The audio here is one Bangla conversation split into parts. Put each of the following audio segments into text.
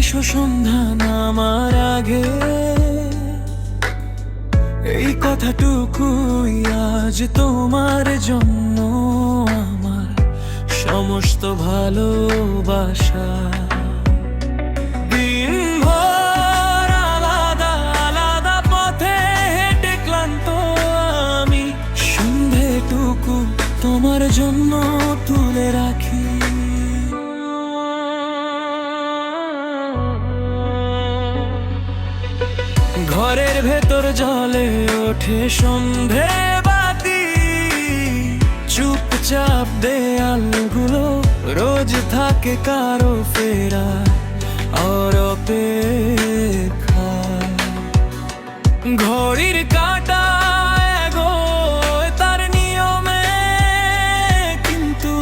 এসো সন্ধ্যা নামার আগে। এই কথাটুকুই আজ তোমার জন্য আমার সমস্ত ভালোবাসা। তোমার জন্য তুলে রাখি। ঘরের ভেতর জলে ওঠে সন্ধে বাতি। চুপচাপ দেয়ালগুলো রোজ থাকে কারও ফেরা আর ঘড়ির কাটা তার নিয়মে, কিন্তু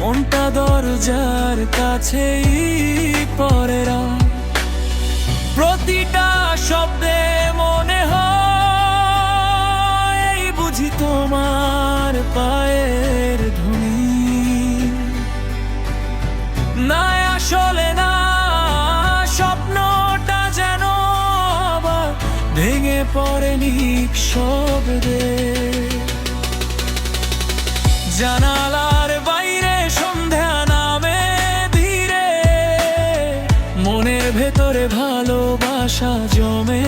মনটা দরজার কাছেই পরেরা প্রতিটা শব্দে বুঝি তোমার পায়ের ধ্বনি না আসলে না, স্বপ্নটা যেন আবার ভেঙে পড়ে শব্দে। জানালার বাইরে সন্ধ্যা নামে ধীরে, মনের ভেতরে ভালোবাসা জমে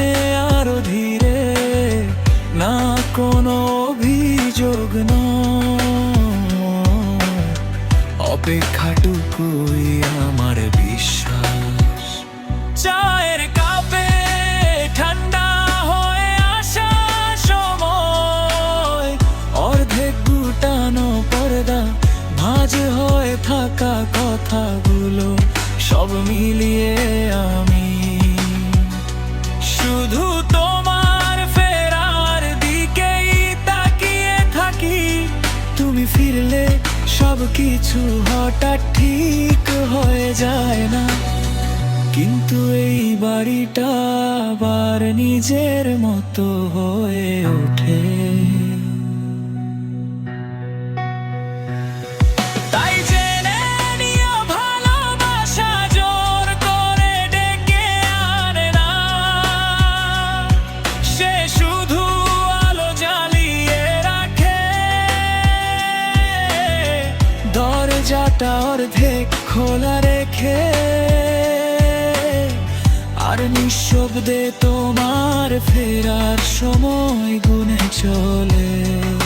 অপেক্ষাটুকুই আমার বিশ্বাস। চায়ের কাপে ঠান্ডা হয়ে আসা সময়। অর্ধেক গুটানো পর্দা, ভাঁজ হয়ে থাকা কথাগুলো, সব মিলিয়ে আমি। শুধু তোমার ফেরার দিকেই তাকিয়ে থাকি। তুমি ফিরলে সব কিছু হঠাৎ ঠিক হয়ে যায় না। কিন্তু এই বাড়িটা আবার নিজের মতো হয়ে দরজাটা অর্ধেক খোলা রেখে আর নিঃশব্দে তোমার ফেরার সময় গুনে চলে।